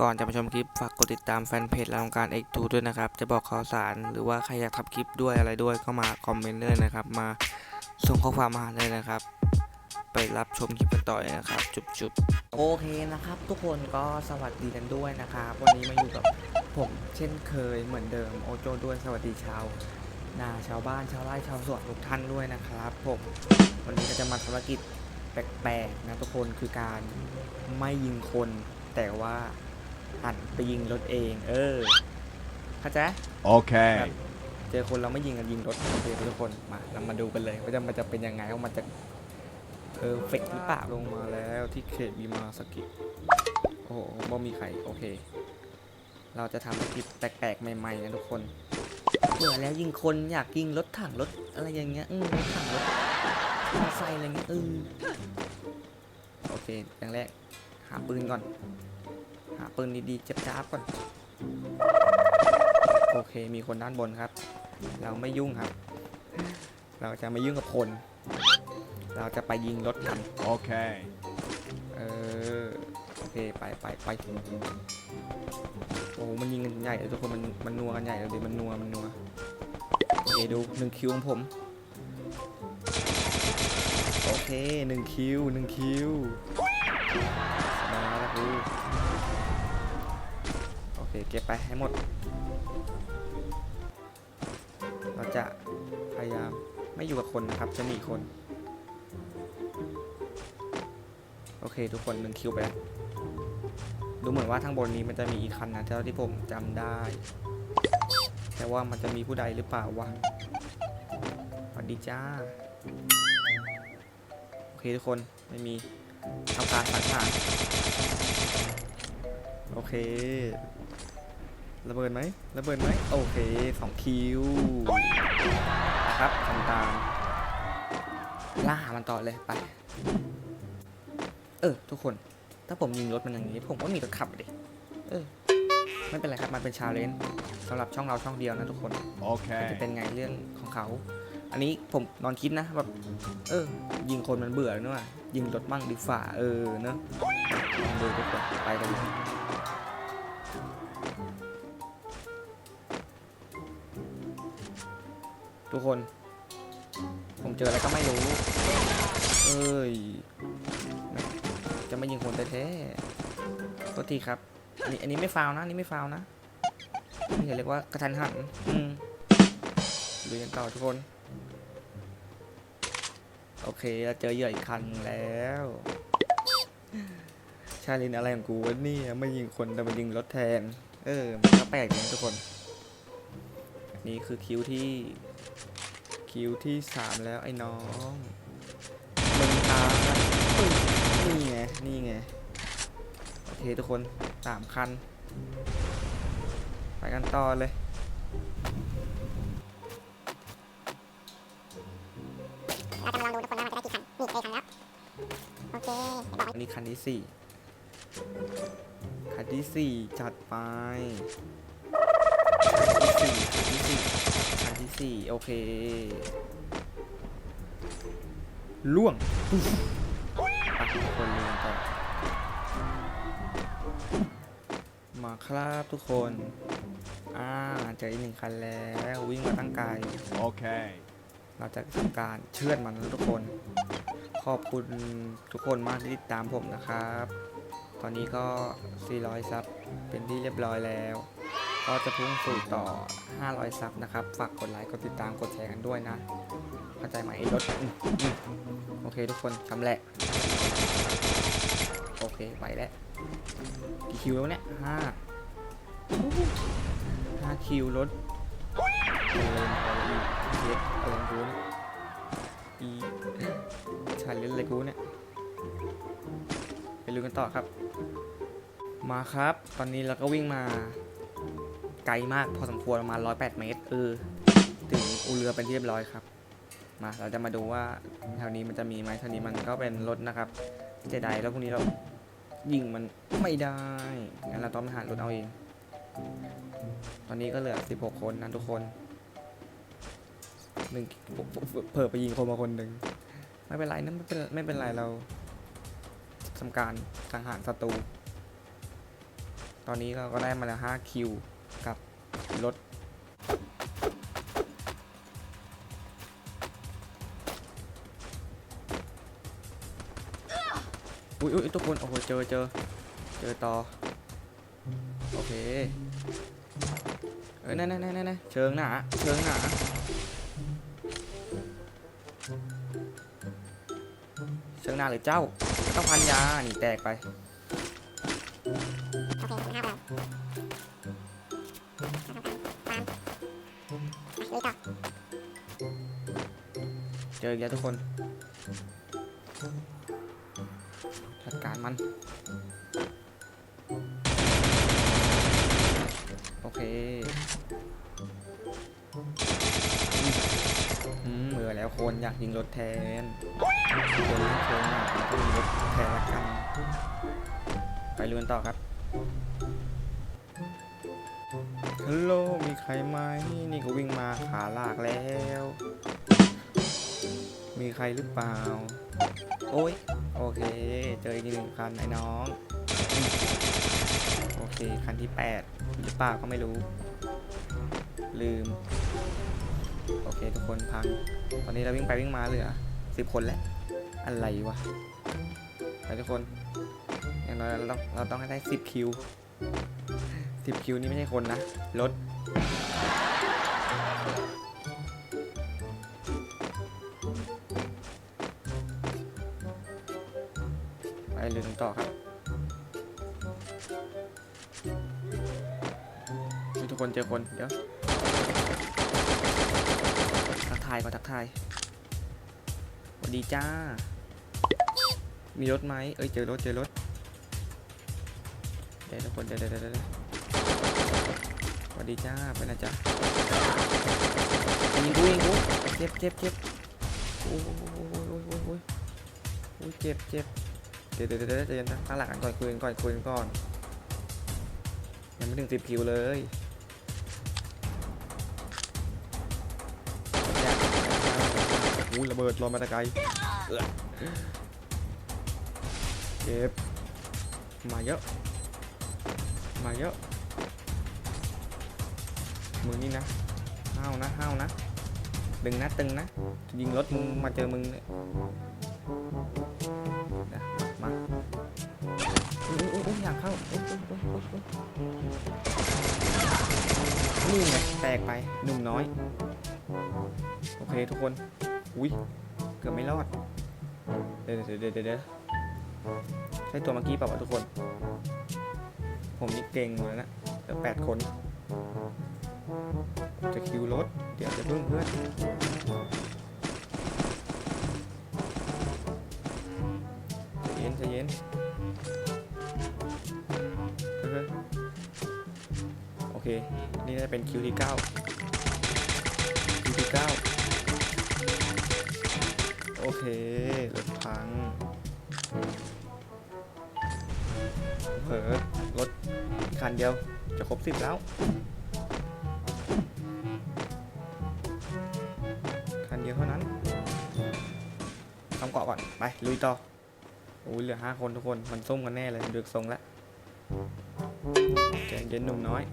ก่อนจะไปชมคลิปฝากกดติดตามแฟนเพจรายการ X2 ด้วยนะครับ จะบอกข่าวสารหรือว่าใครอยากทำคลิปด้วยอะไรด้วยก็มาคอมเมนต์เลยนะครับ มาส่งข้อความมาเลยนะครับ ไปรับชมคลิปกันต่อยนะครับ จุบๆ โอเคนะครับ ทุกคนก็สวัสดีกันด้วยนะครับ วันนี้มาอยู่กับผมเช่นเคยเหมือนเดิมโอโจด้วยสวัสดีชาวนาชาวบ้านชาวไร่ชาวสวนทุกท่านด้วยนะครับผมวันนี้ก็จะมาภารกิจแปลกๆนะทุกคนคือการไม่ยิงคนแต่ว่า หันไปยิงรถเอง เออเข้าใจ Okay. เจอคนเราไม่ยิงกันยิงรถโอเคทุกคนมาเรามาดูกันเลยว่าจะมันจะเป็นยังไงว่ามันจะเพอร์เฟกหรือเปล่าลงมาแล้วที่เขตบีมาสกิโอ้โหบ่มีใครโอเค เราจะทำธุรกิจแปลกๆใหม่ๆนะทุกคนเบื่อแล้วยิงคนอยากยิงรถถังรถอะไรอย่างเงี้ยอืมรถถังรถมอเตอร์ไซค์อะไรเงี้ยเออโอเคอย่างแรกหาปืนก่อนหา ปืนดีๆเจ็บจ้าบก่อน โอเค มีคนด้านบนครับ เราไม่ยุ่งครับ เราจะไม่ยุ่งกับคน เราจะไปยิงรถกัน Okay. เออ โอเค ไปไปไปโอ้โหมันยิงกันใหญ่เลยทุกคน มัน มันนัวกันใหญ่เลยดิมันนัว มันนัวโอเคดูหนึ่งคิวของผม โอเคหนึ่งคิวหนึ่งคิวมาแล้วดูโอ เก็บไปให้หมด เราจะพยายามไม่อยู่กับคนนะครับ จะหนีคน โอเคทุกคนหนึ่งคิวไปแล้วดูเหมือนว่าทางบนนี้มันจะมีอีกคันนะเท่าที่ผมจำได้ แต่ว่ามันจะมีผู้ใดหรือเปล่าวะสวัสดีจ้า โอเคทุกคนไม่มีทำการสังหารโอเค ระเบิดไหมระเบิดไหมโอเคสองคิวนะครับทำตามล่าหามันต่อเลยไป เออ ทุกคน ถ้าผมยิงรถมันอย่างนี้ ผมก็มีรถขับดิเออไม่เป็นไรครับ มันเป็นชาเลนจ์สำหรับช่องเราช่องเดียวนะทุกคนมันจะเป็น Okay. ไงเรื่องของเขา อันนี้ผมนอนคิดนะแบบเออ ยิงคนมันเบื่อเนอะยิงรถบ้างดีฝ่าเออเนอะลองดูทุกคนไปกันเลย ทุกคน ผมเจออะไรก็ไม่รู้ เอ้ย จะไม่ยิงคนแท้ๆโทษทีครับอันนี้อันนี้ไม่ฟาวนะอันนี้ไม่ฟาวนะนี่เรียกว่ากระทันหันอืมดูกันต่อทุกคน โอเคเราเจอเหยื่ออีกคันแล้ว ชาลินอะไรของกูวะนี่ไม่ยิงคนแต่มายิงรถแทน เออ มันก็แปลกดีนะทุกคนอันนี้คือคิวที่ คิวที่สามแล้วไอ้น้องมึงตามปึ๊บนี่ไง นี่ไง โอเคทุกคนสามคัน ไปกันต่อเลยเราจะมาลองดูทุกคนว่ามันจะได้กี่คันนี่เจอคันแล้ว โอเคเดี๋ยวบอกอันนี้คันที่สี่คันที่สี่จัดไปคัน ที่สี่คันที่สี่คันที่สี่โอเคล่วงไปทุกคนเรียนต่อมาครับทุกคน อ่าเจออีกหนึ่งคันแล้ววิ่งมาตั้งไกล Okay. เราจะทำการเชือดมันนะทุกคน ขอบคุณทุกคนมากที่ติดตามผมนะครับ ตอนนี้ก็ 400 ซับ เป็นที่เรียบร้อยแล้ว ก็จะพุ่งสู่ต่อ 500 ซับนะครับ ฝากกดไลค์ กดติดตาม กดแชร์กันด้วยนะ เข้าใจไหมไอ้รถโอเคทุกคนทำแหละ โอเค ไปแล้ว กี่คิวแล้วเนี่ยห้าห้าคิวรถเออพอแล้วอีเช็ดออกูเนี่ยอีชาเลนจ์อะไรกูเนี่ย ไปลุยกันต่อครับ มาครับ ตอนนี้เราก็วิ่งมา ไกลมากพอสมควรประมาณ108 เมตรเออถึงอูเรือเป็นที่เรียบร้อยครับ มาเราจะมาดูว่าแถวนี้มันจะมีไหมแถวนี้มันก็เป็นรถนะครับเจไดแล้วพวกนี้เรายิงมันไม่ได้งั้นเราต้องไปหารถเอาเอง ตอนนี้ก็เหลือ 16 คนนะทุกคนหนึ่งเพิ่ไปยิงคนมาคนหนึ่งไม่เป็นไรนะไม่เป็นไม่เป็นไรเราทำการสังหารศัตรู ตอนนี้เราก็ได้มาแล้ว5คิว กับรถ อุ้ยอุ้ยทุกคน โอ้โห เจอเจอเจอต่อ โอเค เออนั่นนั่นนั่นนั่นเชิงหนาเชิงหนาเชิงหนาหรือเจ้า ต้องพันยา นี่แตกไป ออีกแล้วทุกคน จัดการมัน โอเคอืมเบื่อแล้วคนอยากยิงรถแทนคนเล่นอยก็ยิงรถแทนละกัน ไปลุยกันต่อครับฮัลโหลมีใครไหมนี่ก็วิ่งมาขาลากแล้ว มีใครหรือเปล่า โอ้ย โอเค เจออีกหนึ่งคันไอ้น้อง โอเค คันที่ 8 หรือเปล่าก็ไม่รู้ ลืม โอเค ทุกคนพัง ตอนนี้เราวิ่งไปวิ่งมาเหลือ10คนแล้ว อะไรวะ ไปทุกคน อย่างน้อยเราต้องเราต้องให้ได้10คิว10คิวนี่ไม่ใช่คนนะ รถ ไปเรื่องต่อครับทุกคนเจอคนเดี๋ยวทักทายก่อนทักทายสวัสดีจ้า มีรถไหมเอ้ยเจอรถเจอรถเดี๋ยวทุกคนเดี๋ยวเดี๋ยวเดี๋ยวสวัสดีจ้าไปนะจ้ายิงกูยิงกูเจ็บเจ็บเจ็บโอ้ยโอ้ยโอ้ยโอ้ยโอ้ยโอ้ยโอ้ยเจ็บเจ็บ เดี๋ยวเดี๋ยวเดี๋ยวเดี๋ยวเดี๋ยวตั้งหลักกันก่อนคุยกันก่อนคุยกันก่อนยังไม่ถึงสิบคิวเลยอยากอู้ระเบิดลอยมาตะไกลเอื้อเจ็บมาเยอะ มาเยอะ มือนี่นะห้าวนะห้าวนะดึงนะตึงนะยิงรถมึงมาเจอมึงเนี่ย อยากเข้านี่ไงแตกไปหนุ่มน้อย โอเคทุกคน อุ้ยเกือบไม่รอดเดี๋ยวเดี๋ยวเดี๋ยวเดี๋ยวเดี๋ยวใช่ตัวเมื่อกี้เปล่าวะทุกคน ผมนี่เก่งหมดแล้วนะเหลือแปดคน จะคิวรถ เดี๋ยวจะเพิ่มเพื่อนใจเย็นใจเย็น เคนี่น่าจะเป็นคิวที่เก้าคิวที่เก้าโอเครถพังเผลอรถคันเดียวจะครบสิบแล้ว คันเดียวเท่านั้นทำเกาะก่อน ไป ลุยต่อโอ้ยเหลือห้าคนทุกคน มันส้มกันแน่เลยเดูทรงแล้วใจเย็นหนุ่มน้อย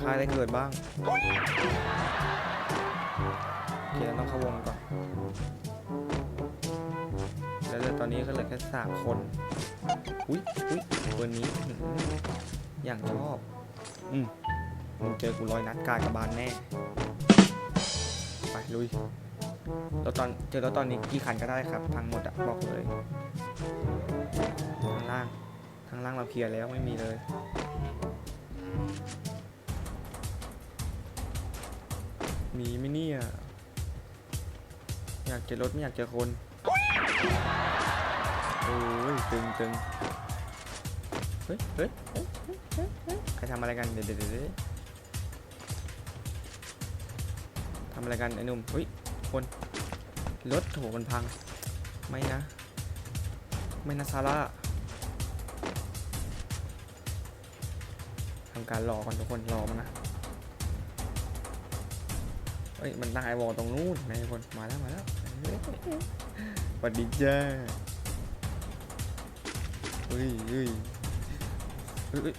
คล้ายๆได้เกิดบ้างโอเคเราต้องเข้าวงก่อน แล้วเหลือตอนนี้ก็เหลือแค่สามคน อุ้ยอุ้ยตัวนี้อื้อหืออย่างชอบ อืมมึงเจอกูร้อยนัดกายกับบานแน่ ไปลุยแล้วตอนเจอแล้วตอนนี้กี่คันก็ได้ครับ ทั้งหมดอะบอกเลยทางล่างทางล่างเราเคลียร์แล้วไม่มีเลย มีไหมเนี่ย อยากเจอรถไม่อยากเจอคน โอ้ยตึงตึงเฮ้ยเฮ้ยเฮ้ยเฮ้ยเฮ้ยใครทำอะไรกัน เดี๋ยวเดี๋ยวเดะเดะทำอะไรกันไอ้นุ่มเฮ้ยคนรถโถมันพัง ไม่นะ ไม่นะซาร่าทำการรอก่อนทุกคนรอมันนะ เฮ้ยมันตั้งไอวอลตรงนู้นนะทุกคนมาแล้วมาแล้วสวัสดีจ้าเฮ้ยเฮ้ยเฮ้ย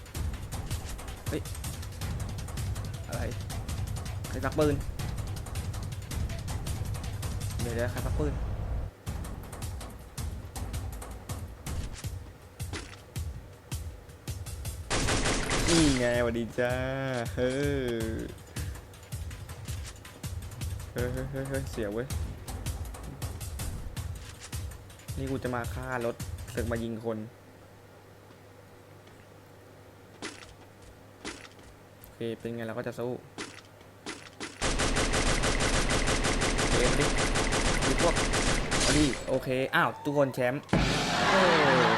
เฮ้ยอะไรใครซักปืนเดี๋ยวเดี๋ยวใครซักปืนนี่ไงสวัสดีจ้าเฮ้ย เฮ้ยเฮ้ยเฮ้ยเฮ้เสียเว้ย นี่กูจะมาฆ่ารถศึกมายิงคน โอเค เป็นไงเราก็จะสู้เคมดิดูพวกมาดิโอเค อ้าว ทุกคนแชมป์เออ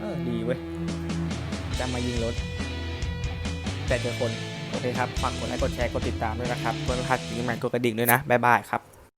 เออดีเว้ย จะมายิงรถ แต่เจอคน โอเคครับ ฝากกดไลค์ กดแชร์ กดติดตามด้วยนะครับเพื่อไม่พลาดคลิปใหม่กดกระดิ่งด้วยนะ บ๊ายบายครับ